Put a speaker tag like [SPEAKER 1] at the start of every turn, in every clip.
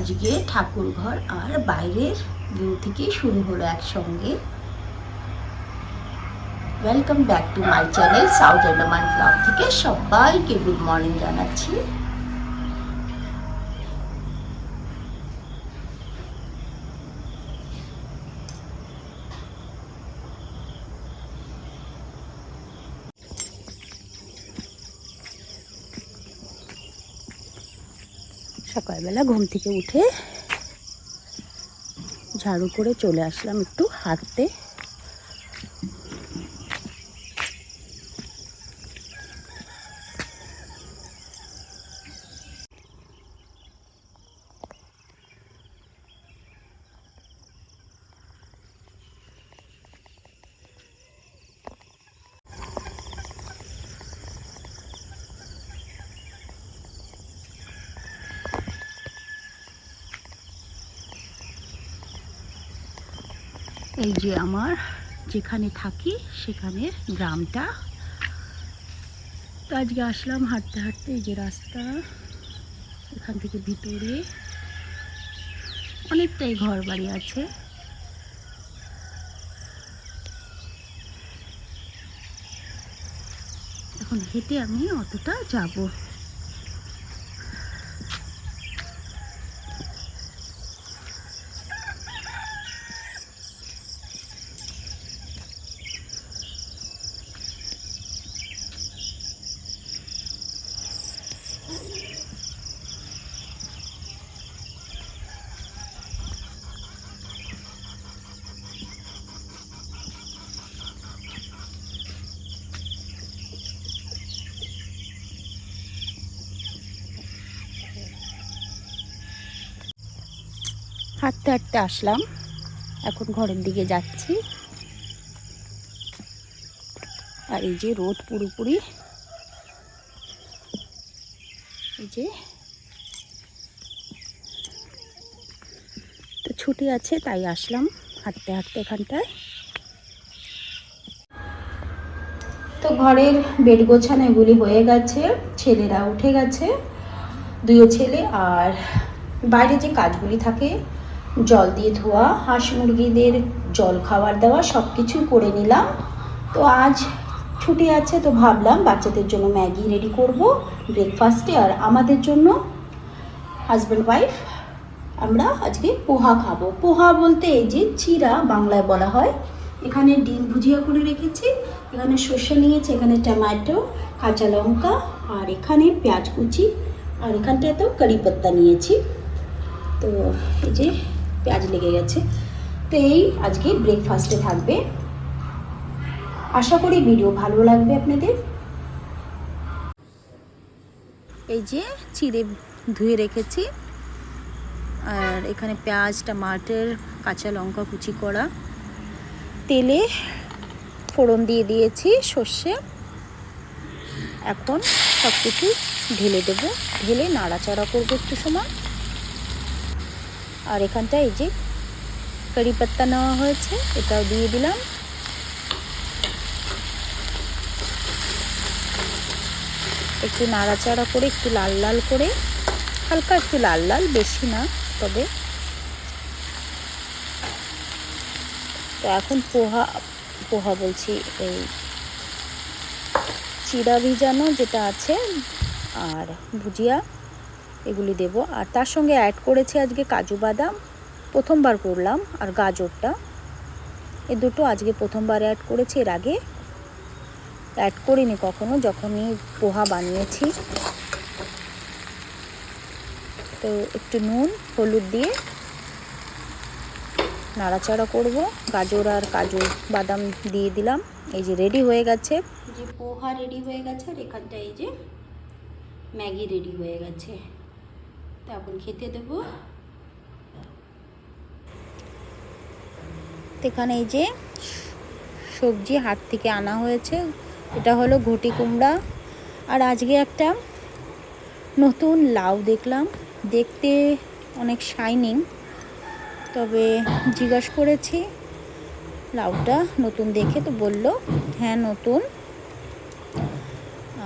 [SPEAKER 1] আজকে ঠাকুর ঘর আর বাইরের ভিউ থেকে শুরু হলো একসঙ্গে। Welcome back to my channel South Andaman blog থেকে সবাইকে গুড মর্নিং জানাচ্ছি। সকালবেলা ঘুম থেকে উঠে ঝাড়ু করে চলে আসলাম একটু হাঁটতে। এই যে আমার, যেখানে থাকি সেখানের গ্রামটা। তো আজকে আসলাম হাঁটতে হাঁটতে এই যে রাস্তা, এখান থেকে ভিতরে। অনেকটাই ঘর বাড়ি আছে। এখন হেঁটে আমি অতটা যাব। হাঁটতে হাঁটতে আসলাম। এখন ঘরের দিকে যাচ্ছি। আর এই যে রোদ পুরোপুরি। এই যে। তো ছুটি আছে, তাই আসলাম হাঁটতে হাঁটতে এখানটায়। তো ঘরের বেড গোছানো এগুলি হয়ে গেছে, ছেলেরা উঠে গেছে, দুইও ছেলে আর বাইরে যে কাজগুলি থাকে জল দিয়ে ধোয়া, হাঁস মুরগিদের জল খাবার দেওয়া সব কিছু করে নিলাম। তো আজ ছুটি আছে, তো ভাবলাম বাচ্চাদের জন্য ম্যাগি রেডি করব ব্রেকফাস্টে। আর আমাদের জন্য হাজব্যান্ড ওয়াইফ, আমরা আজকে পোহা খাব। পোহা বলতে এই যে চিরা বাংলায় বলা হয়। এখানে ডিম ভুজিয়া করে রেখেছি, এখানে সর্ষে নিয়েছি, এখানে টমেটো, কাঁচা লঙ্কা, আর এখানে পেঁয়াজ কুচি, আর এখানটায় তো কারি পাত্তা নিয়েছি। তো এই যে পেঁয়াজ লেগে গেছে। তো এই আজকে ব্রেকফাস্টে থাকবে। আশা করি ভিডিও ভালো লাগবে আপনাদের। এই যে চিড়ে ধুয়ে রেখেছি। আর এখানে পেঁয়াজ, টমাটার, কাঁচা লঙ্কা, কুচি করা। তেলে ফোড়ন দিয়ে দিয়েছি সর্ষে। এখন সব কিছু ঢেলে দেবো। ঢেলে নাড়াচাড়া করব একটু সময়। আর এখানটা এই যে কারি পাত্তা নেওয়া হয়েছে, এটাও দিয়ে দিলাম। একটু নাড়াচাড়া করে, একটু লাল লাল করে, হালকা একটু লাল লাল, বেশি না, তবে। তো এখন পোহা পোহা বলছি, এই চিড়া ভিজানো যেটা আছে, আর ভুজিয়া। এগুলি দেব। আর তার সঙ্গে অ্যাড করেছি আজকে কাজু বাদাম। প্রথমবার করলাম, আর গাজরটা। এ দুটো আজকে প্রথমবার অ্যাড করেছি, এর আগে অ্যাড করিনি কখনো, যখনই পোহা বানিয়েছি। তো একটু নুন, হলুদ দিয়ে নাড়াচাড়া করব। গাজর আর কাজু বাদাম দিয়ে দিলাম। এই যে রেডি হয়ে গেছে। যে পোহা রেডি হয়ে গেছে, আর এখানটা এই যে ম্যাগি রেডি হয়ে গেছে। তো এখন খেতে দেবো। এখানে এই যে সবজি হাট থেকে আনা হয়েছে, এটা হলো ঘটি কুমড়া। আর আজকে একটা নতুন লাউ দেখলাম, দেখতে অনেক শাইনিং তবে জিজ্ঞাস করেছি, লাউটা নতুন দেখে তো বলল হ্যাঁ নতুন।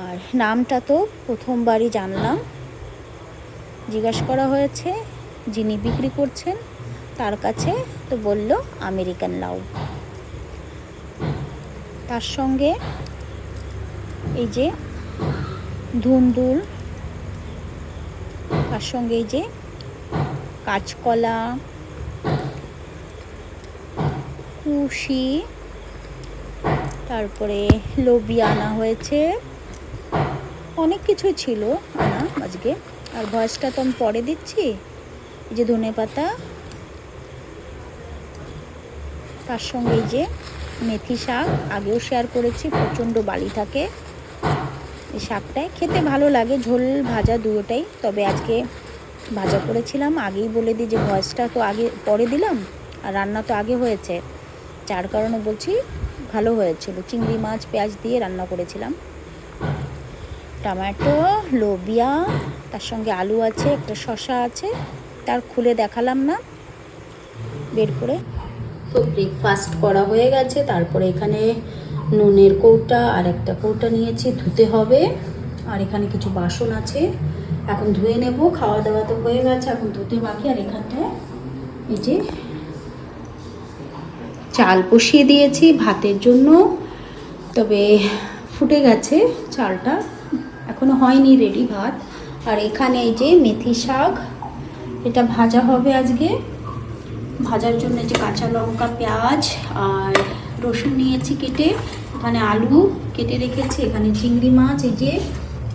[SPEAKER 1] আর নামটা তো প্রথমবারই জানলাম। জিজ্ঞাসা করা হয়েছে, যিনি বিক্রি করছেন, তার কাছে তো বলল, আমেরিকান লাউ। তার সঙ্গে এই যে ধুন্দুল, তার সঙ্গে এই যে কাঁচকলা, কুশি, তারপরে লোবিয়া আনা হয়েছে, অনেক কিছু ছিল আনা আজকে। আর ভয়েসটা তো আমি পরে দিচ্ছি। এই যে ধনে পাতা, তার সঙ্গে এই যে মেথি শাক, আগেও শেয়ার করেছি, প্রচণ্ড বালি থাকে। এই শাকটায় খেতে ভালো লাগে, ঝোল ভাজা দুটোটাই তবে আজকে ভাজা করেছিলাম, আগেই বলে দিই যে ভয়েসটা তো আগে, পরে দিলাম, আর রান্না তো আগে হয়েছে। যার কারণে বলছি ভালো হয়েছিল, চিংড়ি মাছ, পেঁয়াজ দিয়ে রান্না করেছিলাম। টমেটো, লোবিয়া, তার সঙ্গে আলু আছে, একটা শসা আছে, তার খুলে দেখালাম না। বের করে। তো ব্রেকফাস্ট করা হয়ে গেছে, তারপরে এখানে নুনের কৌটা আর একটা কৌটা নিয়েছি, ধুতে হবে। আর এখানে কিছু বাসন আছে, এখন ধুয়ে নেব, খাওয়া দাওয়া তো হয়ে গেছে, এখন ধুতে বাকি, আর এখানটায় এই যে চাল বসিয়ে দিয়েছি ভাতের জন্য, তবে ফুটে গেছে চালটা। এখনও হয়নি রেডি ভাত। আর এখানে এই যে মেথি শাক, এটা ভাজা হবে আজকে। ভাজার জন্য যে কাঁচা লঙ্কা, পেঁয়াজ আর রসুন নিয়েছি কেটে। এখানে আলু কেটে রেখেছি, এখানে চিংড়ি মাছ, এই যে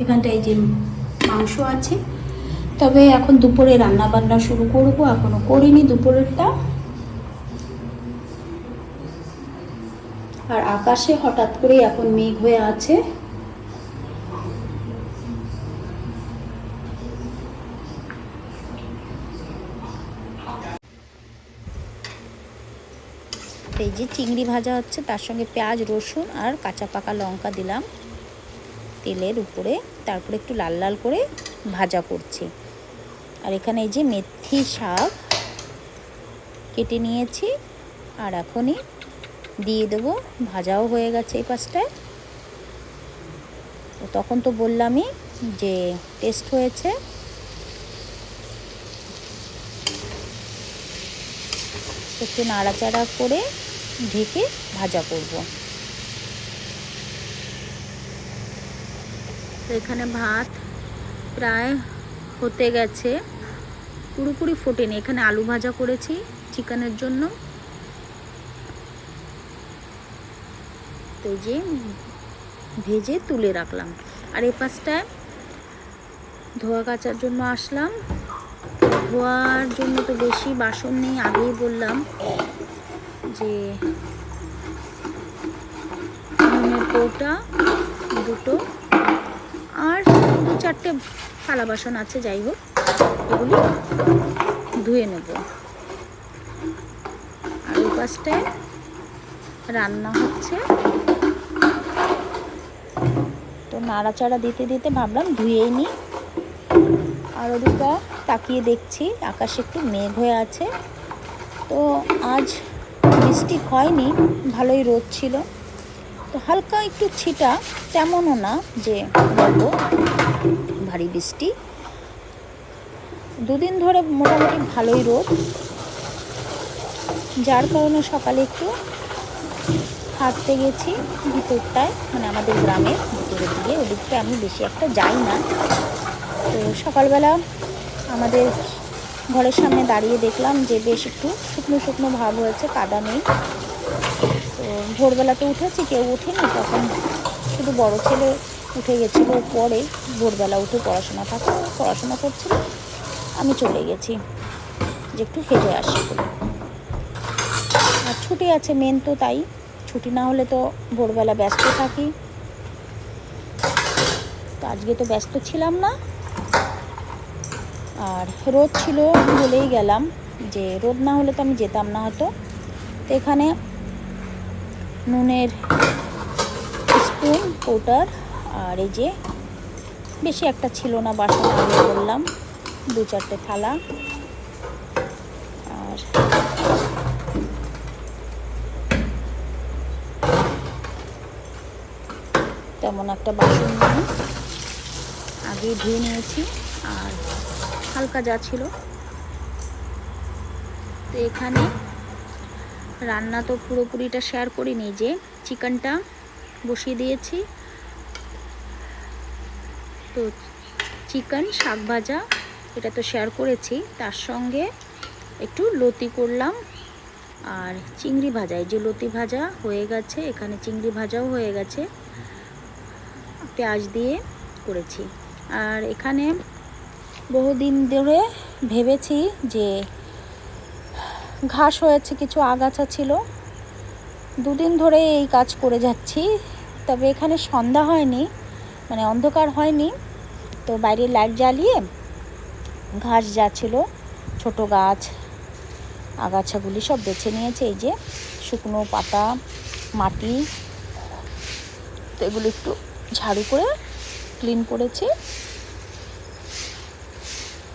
[SPEAKER 1] এখানটা এই যে মাংস আছে। তবে এখন দুপুরে রান্না বান্না শুরু করব, এখনও করিনি দুপুরেরটা। আর আকাশে হঠাৎ করে এখন মেঘ হয়ে আছে। এই যে চিংড়ি ভাজা হচ্ছে, তার সঙ্গে পেঁয়াজ, রসুন আর কাঁচা পাকা লঙ্কা দিলাম। তেলের উপরে তারপরে একটু লাল লাল করে ভাজা করছি। আর এখানে এই যে মেথি শাক কেটে নিয়েছি, আর এখনই দিয়ে দেবো। ভাজাও হয়ে গেছে এই পাশটায় তখন তো বললামই যে টেস্ট হয়েছে। একটু নাড়াচাড়া করে ঢেকে ভাজা করব। এখানে ভাত প্রায় হতে গেছে। পুরোপুরি ফোটেনি। এখানে আলু ভাজা করেছি চিকেনের জন্য। তো যে ভেজে তুলে রাখলাম। আর এ পাশটায় ধোয়া কাচার জন্য আসলাম। ধোয়ার জন্য তো বেশি বাসন নেই আগেই বললাম। যে নুনের কৌটা, দুটো, আর দু চারটে থালা বাসন আছে, যাই হোক, এগুলি ধুয়ে নেব। আর ওই পাশটায় রান্না হচ্ছে। তো নাড়াচাড়া দিতে দিতে ভাবলাম ধুয়েই নিই। আর ওদিকটা তাকিয়ে দেখছি, আকাশে একটু মেঘ হয়ে আছে। তো আজ বৃষ্টি হয়নি, ভালোই রোদ ছিল। তো হালকা একটু ছিটা, তেমনও না যে বলব ভারী বৃষ্টি। দুদিন ধরে মোটামুটি ভালোই রোদ। যার কারণে সকালে একটু হাঁটতে গেছি ভিতরটায় মানে আমাদের গ্রামের ভিতরের দিকে ওদিকটায় আমি বেশি একটা যাই না। তো সকালবেলা আমাদের ঘরের সামনে দাঁড়িয়ে দেখলাম যে বেশ একটু শুকনো শুকনো ভাব হয়েছে, কাদা নেই। তো ভোরবেলা তো উঠেছি, কেউ ওঠেনি, তখন শুধু বড় ছেলে উঠে গেছিল পরে, ভোরবেলা উঠে পড়াশোনা থাকে, পড়াশোনা করছিল আমি চলে গেছি, যে একটু হেঁটে আসি। আর ছুটি আছে মেন তো তাই, ছুটি না হলে তো ভোরবেলা ব্যস্ত থাকি। তো আজকে তো ব্যস্ত ছিলাম না। আর রোদ ছিল বলেই গেলাম যে রোদ না হলে তো আমি যেতাম না হয়তো। তো এখানে নুনের স্পুন কৌটার আর এই যে বেশি একটা ছিল না বাসন আগে বললাম, দু চারটে থালা। আর তেমন একটা বাসন আগেই ধুয়ে নিয়েছি। আর হালকা যা ছিল। তো এখানে রান্না তো পুরোপুরিটা শেয়ার করিনি যে চিকেনটা বসিয়ে দিয়েছি। তো চিকেন শাক ভাজা, এটা তো শেয়ার করেছি। তার সঙ্গে একটু লতি করলাম আর চিংড়ি ভাজা। এই যে লতি ভাজা হয়ে গেছে, এখানে চিংড়ি ভাজাও হয়ে গেছে। পেঁয়াজ দিয়ে করেছি। আর এখানে বহুদিন ধরে ভেবেছি যে ঘাস হয়েছে, কিছু আগাছা ছিল। দুদিন ধরে এই কাজ করে যাচ্ছি। তবে এখানে সন্ধ্যা হয়নি মানে অন্ধকার হয়নি। তো বাইরে লাইট জ্বালিয়ে ঘাস যা ছিল, ছোট গাছ, আগাছাগুলি সব বেছে নিয়েছে। এই যে শুকনো পাতা, মাটি, তো এগুলো একটু ঝাড়ু করে ক্লিন করেছি।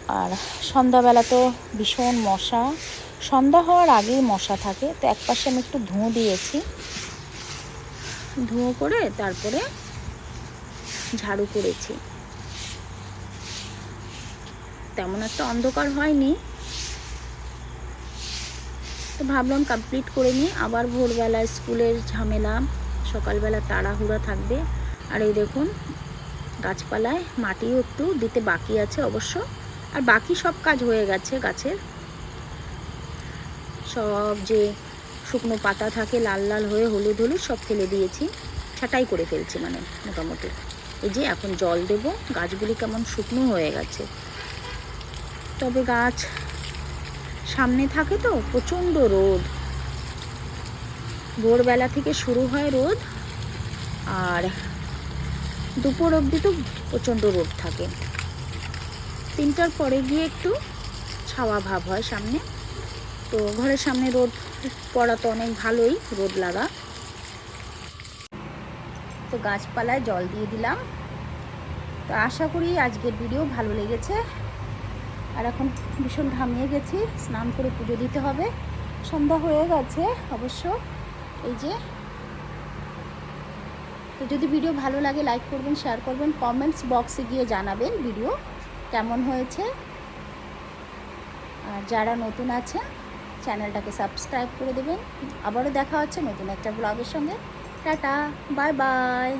[SPEAKER 1] আর সন্ধ্যাবেলা তো ভীষণ মশা। সন্ধ্যা হওয়ার আগেই মশা থাকে। তো এক পাশে আমি একটু ধুঁয়ো দিয়েছি। ধুঁয়ো করে তারপরে ঝাড়ু করেছি। তেমন একটা অন্ধকার হয়নি। তো ভাবলাম কমপ্লিট করে নিই। আবার ভোরবেলা স্কুলের ঝামেলা, সকালবেলা তাড়াহুড়া থাকবে। আর এই দেখুন, গাছপালায় মাটিও একটু দিতে বাকি আছে অবশ্য। আর বাকি সব কাজ হয়ে গেছে গাছের। সব যে শুকনো পাতা থাকে, লাল লাল হয়ে হলুদ হলুদ, সব ফেলে দিয়েছি। ছাটাই করে ফেলছি মানে মোটামুটি। এই যে এখন জল দেব, গাছগুলি কেমন শুকনো হয়ে গেছে। তবে গাছ সামনে থাকে তো, প্রচণ্ড রোদ। ভোরবেলা থেকে শুরু হয় রোদ, আর দুপুর অবধি তো প্রচণ্ড রোদ থাকে। তিনটার পরে গিয়ে একটু ছাওয়া ভাব হয় সামনে। তো ঘরের সামনে রোদ পড়া তো অনেক ভালোই, রোদ লাগা। তো গাছপালায় জল দিয়ে দিলাম। তো আশা করি আজকের ভিডিও ভালো লেগেছে। আর এখন ভীষণ ঘামিয়ে গেছি, স্নান করে পুজো দিতে হবে। সন্ধ্যা হয়ে গেছে অবশ্য, এই যে। তো যদি ভিডিও ভালো লাগে লাইক করবেন শেয়ার করবেন কমেন্টস বক্সে গিয়ে জানাবেন ভিডিও কেমন হয়েছে? আর যারা নতুন আছেন চ্যানেলটাকে সাবস্ক্রাইব করে দেবেন। আবারও দেখা হচ্ছে নতুন একটা ব্লগের সঙ্গে। Tata, bye bye.